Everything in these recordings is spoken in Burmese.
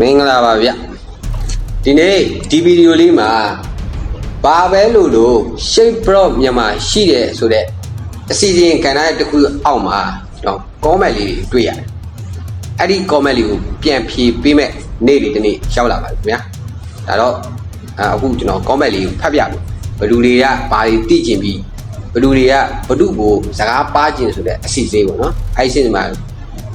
မင်္ဂလာပါဗျဒီနေ့ဒီဗီဒီယိုလေးမှာဘာပဲလို့လို့ shape prop မြန်မာရှိတယ်ဆိုတော့အစီအစဉ်ကဏ္ဍတစ်ခုအောက်မှာကျွန်တော် comment လေးတွေတွေ့ရတယ်အဲ့ဒီ comment လေးကိုပြန်ဖြေပေးမဲ့နေ့တွေဒီနေ့ရောက်လာပါပြီခင်ဗျာဒါတော့အာအခုကျွန်တော် comment လေးကိုဖတ်ပြမယ်ဘယ်လူတွေကဘာတွေသိကျင်ပြီးဘယ်လူတွေကဘဒုကိုစကားပါကျင်ဆိုတဲ့အစီအစဉ်ပေါ့နော်အဲ့ဒီအစီအစဉ်မှာ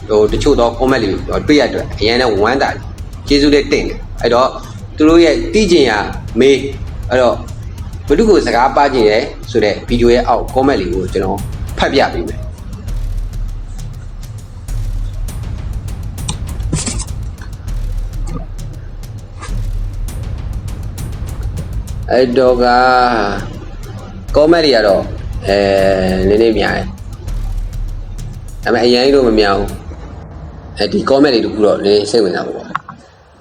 ဟိုတချို့တော့ comment လေးကိုတွေ့ရတဲ့အတွက်အရင်ကဝမ်းတာတယ် ကျေးဇူးလေးတင်တယ်အဲ့တော့သူတို့ရဲ့တီးကျင်ရမေးအဲ့တော့ဘုဒ္ဓကိုစကားပါကျင်ရဲဆိုတဲ့ဗီဒီယိုရဲ့အောက် comment လေးကိုကျွန်တော်ဖတ်ပြပေးမယ်အဲ့တော့က comment တွေကတော့အဲနည်းနည်းများတယ်ဒါပေမဲ့အရင်ကြီးတော့မများဘူးအဲဒီ comment တွေတခုတော့နည်းနည်းစိတ်ဝင်စားပါပေါ့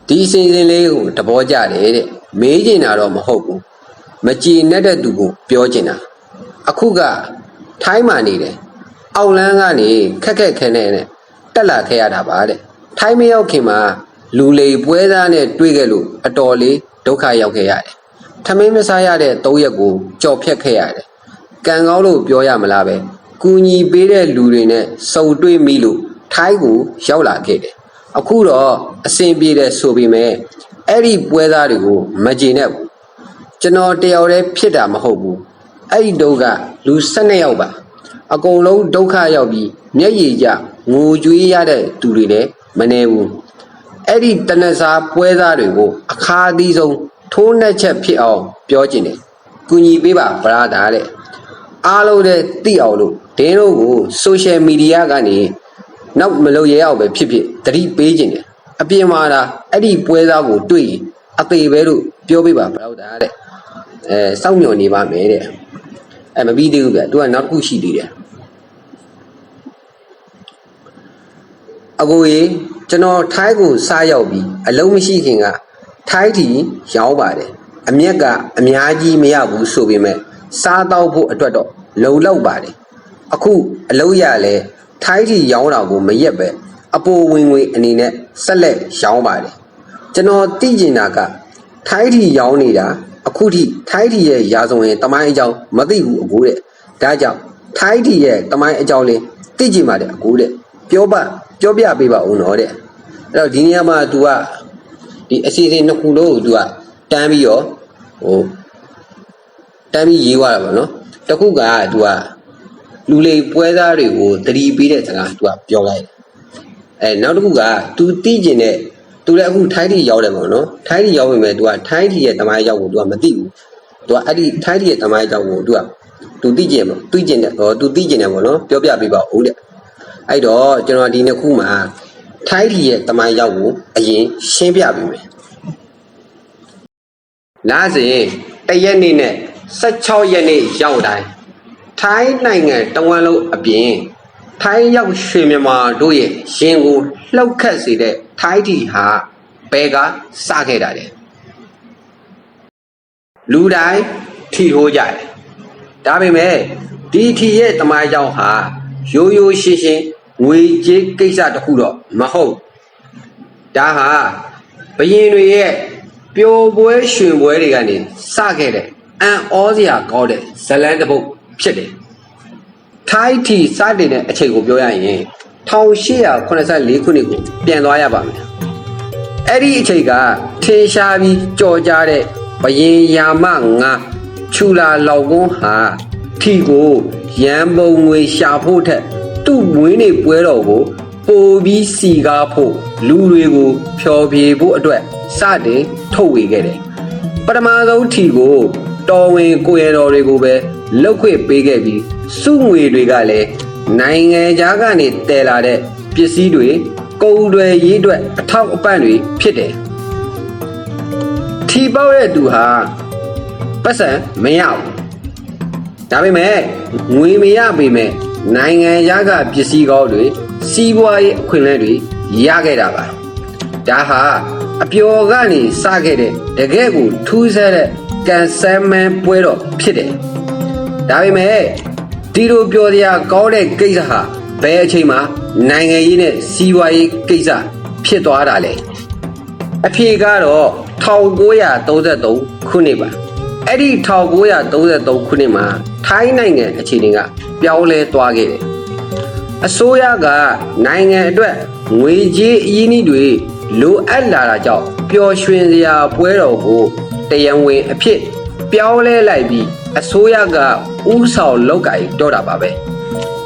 ဒီအစီအစဉ်လေးကိုတဘောကြတယ်တဲ့မေးချင်တာတော့မဟုတ်ဘူးမကြည်နဲ့တဲ့သူကိုပြောချင်တာအခုကထိုင်းမှနေတယ်အောက်လန်းကနေခက်ခက်ခဲနဲ့နဲ့တက်လာခဲ့ရတာပါတဲ့ထိုင်းမရောက်ခင်မှာလူလေပွဲသားနဲ့တွေ့ခဲ့လို့အတော်လေးဒုက္ခရောက်ခဲ့ရတယ်ထမင်းမစားရတဲ့၃ရက်ကိုကြော်ဖြတ်ခဲ့ရတယ်ကံကောင်းလို့ပြောရမလားပဲကူညီပေးတဲ့လူတွေနဲ့စုံတွေ့မိလို့ထိုင်းကိုရောက်လာခဲ့တယ် အခုတော့အဆင်ပြေတယ်ဆိုပေမဲ့အဲ့ဒီပွဲသားတွေကိုမကြည်နဲ့ဘူးကျွန်တော်တယောက်တည်းဖြစ်တာမဟုတ်ဘူးအဲ့ဒီတုန်းကလူ12ယောက်ပါအကုန်လုံးဒုက္ခရောက်ပြီးမျက်ရည်ကျငိုကြွေးရတဲ့သူတွေလည်းမနေဘူးအဲ့ဒီတနက်စားပွဲသားတွေကိုအခါအသီးဆုံးထိုးနှက်ချက်ဖြစ်အောင်ပြောကျင်တယ်ကူညီပေးပါဗရာဒါတဲ့အားလုံးလည်းသိအောင်လို့ဒင်းတို့ကို social media ကနေ နောက်မလို့ရအောင်ပဲဖြစ်ဖြစ်တတိပေးကျင်တယ်အပြင်မှာဒါအဲ့ဒီပွဲသားကိုတွေ့ရင်အသေးပဲလို့ပြောပေးပါဗရာဒါတဲ့အဲစောင့်မျှော်နေပါမယ်တဲ့အဲမပြီးသေးဘူးဗျသူကနောက်တစ်ခုရှိသေးတယ်အကိုကြီးကျွန်တော်ထိုင်းကိုစားရောက်ပြီးအလုံးမရှိခင်ကထိုင်းတီရောင်းပါတယ်အမျက်ကအများကြီးမရဘူးဆိုပေမဲ့စားတော့ဖို့အတွက်တော့လုံလောက်ပါတယ်အခုအလုံးရလဲ ထိုင်းတီရောင်းတာကိုမရက်ပဲအပိုဝင်ငွေအနေနဲ့ဆက်လက်ရောင်းပါတယ်ကျွန်တော်သိကျင်တာကထိုင်းတီရောင်းနေတာအခုထိထိုင်းတီရဲ့ရာဇဝင်တမိုင်းအကြောင်းမသိဘူးအကိုတဲ့ဒါကြောင့်ထိုင်းတီရဲ့တမိုင်းအကြောင်းလေးသိကျင်ပါတယ်အကိုတဲ့ပြောပါပြောပြပေးပါဦးနော်တဲ့အဲ့တော့ဒီနေရာမှာ तू ကဒီအစီအစဉ်နှစ်ခုလုံးကို तू ကတန်းပြီးတော့ဟိုတန်းပြီးရေးသွားတာပေါ့နော်တခုက तू က လူလေပွဲသားတွေကိုတတိပေးတဲ့စကား तू ကပြောလိုက်တယ်အဲနောက်တစ်ခုက तू သိကျင်တဲ့ तू လည်းအခုထိုင်းတီရောက်တယ်ပေါ့နော်ထိုင်းတီရောက်ပြီမဲ့ तू ကထိုင်းတီရဲ့တမိုင်းရောက်ကို तू ကမသိဘူး तू ကအဲ့ဒီထိုင်းတီရဲ့တမိုင်းရောက်ကို तू က तू သိကျင်ပေါ့သိကျင်တယ်ဟော तू သိကျင်တယ်ပေါ့နော်ပြောပြပေးပါဦးတဲ့ အဲ့တော့ကျွန်တော်ဒီနှစ်ခုမှာထိုင်းပြည်ရဲ့တမိုင်းရောက်ကိုအရင်ရှင်းပြပေးမယ်။လာစဉ်တရက်နေ့နဲ့16ရက်နေ့ရောက်တိုင်း ထိုင်းနိုင်ငံတဝန်းလုံးအပြင်ထိုင်းရောက်ရွှေမြန်မာတို့ရဲ့ရင်ကိုလှုပ်ခတ်စေတဲ့ထိုင်းတီဟာဘယ်ကစခဲ့တာလဲလူတိုင်းထီထိုးကြတယ်ဒါပေမဲ့ဒီထီရဲ့တမိုင်းကြောင့်ဟာရိုးရိုးရှင်းရှင်းငွေကြေးကိစ္စတစ်ခုတော့မဟုတ်ဒါဟာဘရင်တွေရဲ့ပျော်ပွဲရွှင်ပွဲတွေကနေစခဲ့တဲ့အံ့ဩစရာကောင်းတဲ့ဇလန်းတစ်ပုဒ် ဖြစ်တယ်ထိုင်းတီစတင်တဲ့အချိန်ကိုပြောရရင်1884ခုနှစ်ကိုပြန်သွားရပါမယ်အဲ့ဒီအချိန်ကထင်ရှားပြီးကြော်ကြားတဲ့ဘရင်ယာမငါချူလာလောက်ကုန်းဟာထီကိုရန်ပုံငွေရှာဖို့ထက်သူ့မွေးနေ့ပွဲတော်ကိုပိုပြီးစီကားဖို့လူတွေကိုဖျော်ဖြေဖို့အတွက်စတင်ထုတ်ဝေခဲ့တယ်ပထမဆုံးထီကိုတော်ဝင်ကိုရတော်တွေကိုပဲ လောက်ခွင့်ပေးခဲ့ပြီးစုငွေတွေကလည်းနိုင်ငံခြားကနေတည်လာတဲ့ပစ္စည်းတွေကုန်တွေရေးအတွက်အထောက်အပံ့တွေဖြစ်တယ်ထီပေါက်တဲ့သူဟာပတ်စံမရဘူးဒါပေမဲ့ငွေမရပေမဲ့နိုင်ငံရကပစ္စည်းကောင်းတွေစီးပွားရေးအခွင့်အလမ်းတွေရခဲ့တာပါဒါဟာအပျော်ကနေစခဲ့တဲ့တကယ့်ကိုထူးဆန်းတဲ့ကန်ဆယ်မန်ပွဲတော်ဖြစ်တယ် ဒါပေမဲ့ဒီလိုပြောစရာကောင်းတဲ့ကိစ္စဟာဘယ်အချိန်မှနိုင်ငံရေးနဲ့စီးပွားရေးကိစ္စဖြစ်သွားတာလဲအဖြေကတော့1933ခုနှစ်ပါအဲ့ဒီ1933ခုနှစ်မှာထိုင်းနိုင်ငံအခြေအနေကပြောင်းလဲသွားခဲ့တယ်အစိုးရကနိုင်ငံအတွက်ငွေကြေးအရင်းအနှီးတွေလိုအပ်လာတာကြောင့်ပျော်ရွှင်စရာပွဲတော်ကိုတရားဝင်အဖြစ် ပြောင်းလဲလိုက်ပြီးအစိုးရကဥဆောင်လုပ်ကိုင်တော့တာပါပဲ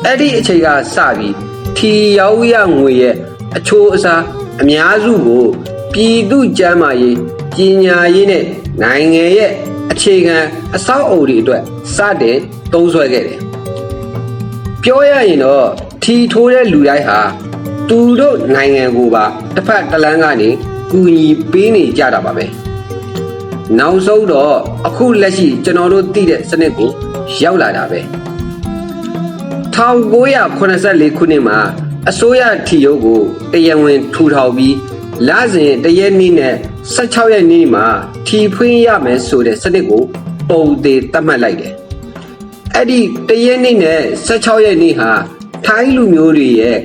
အဲ့ဒီအချိန်ကစပြီးထီရောက်ရငွေရဲ့အချိုးအစားအများစုကိုပြည်သူ့ကျန်းမာရေးပညာရေးနဲ့နိုင်ငံရဲ့အခြေခံအဆောက်အအုံတွေအတွက်စတင်သုံးစွဲခဲ့တယ်ပြောရရင်တော့ထီထိုးတဲ့လူတိုင်းဟာသူတို့နိုင်ငံကိုပါတစ်ဖက်တစ်လမ်းကနေကူညီပေးနေကြတာပါပဲ နောက်ဆုံးတော့အခုလက်ရှိကျွန်တော်တို့သိတဲ့စနစ်ကိုရောက်လာတာပဲ1984ခုနှစ်မှာအစိုးရထီရုပ်ကိုတရားဝင်ထူထောင်ပြီးလစဉ်တရက်နေ့နဲ့16ရက်နေ့မှာထီဖွင့်ရမယ်ဆိုတဲ့စနစ်ကို ပုံသေးသတ်မှတ်လိုက်တယ်အဲ့ဒီတရက်နေ့နဲ့16ရက်နေ့ဟာထိုင်းလူမျိုးတွေရဲ့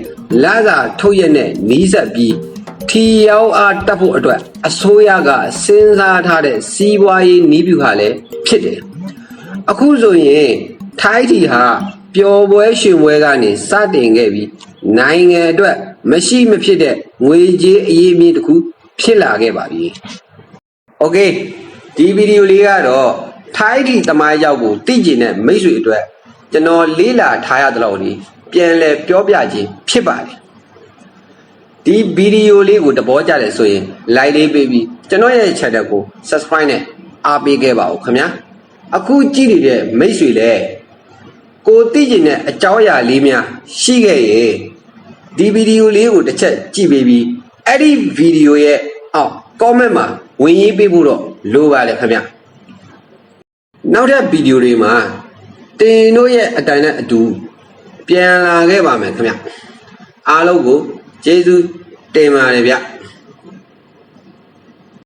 လာစာထုတ်ရက်နဲ့နီးစပ်ပြီး ထီရောက်အားတက်ဖို့အတွက်အစိုးရကစဉ်းစားထားတဲ့စီးပွားရေးနီးဗျူဟာလည်းဖြစ်တယ်။အခုဆိုရင်ထိုင်းထီဟာပျော်ပွဲရှင်ပွဲကနေစတင်ခဲ့ပြီးနိုင်ငံအတွက်မရှိမဖြစ်တဲ့ငွေကြေးအရေးအမြင့်တစ်ခုဖြစ်လာခဲ့ပါပြီ။ Okay ဒီဗီဒီယိုလေးကတော့ထိုင်းဒီတမိုင်းရောက်ကိုသိကျင်တဲ့မိတ်ဆွေအတွက်ကျွန်တော်လေးလာထားရတဲ့လောက်ဒီပြန်လဲပြောပြခြင်းဖြစ်ပါတယ် ဒီဗီဒီယိုလေးကိုတဘောကြတယ်ဆိုရင် like လေးပေးပြီးကျွန်တော်ရဲ့ channel ကို subscribe နဲ့အားပေးခဲ့ပါဦးခင်ဗျာအခုကြည့်နေတဲ့မိတ်ဆွေလည်းကိုသိကျင်တဲ့အကြောင်းအရာလေးများရှိခဲ့ရင်ဒီဗီဒီယိုလေးကိုတစ်ချက်ကြည့်ပေးပြီးအဲ့ဒီဗီဒီယိုရဲ့အောက် comment မှာဝင်ရေးပေးဖို့တော့လိုပါတယ်ခင်ဗျာနောက်ထပ်ဗီဒီယိုတွေမှာတင်တို့ရဲ့အတိုင်းနဲ့အတူပြန်လာခဲ့ပါမယ်ခင်ဗျအားလုံးကို ကျေးဇူးတင်ပါတယ်ဗျ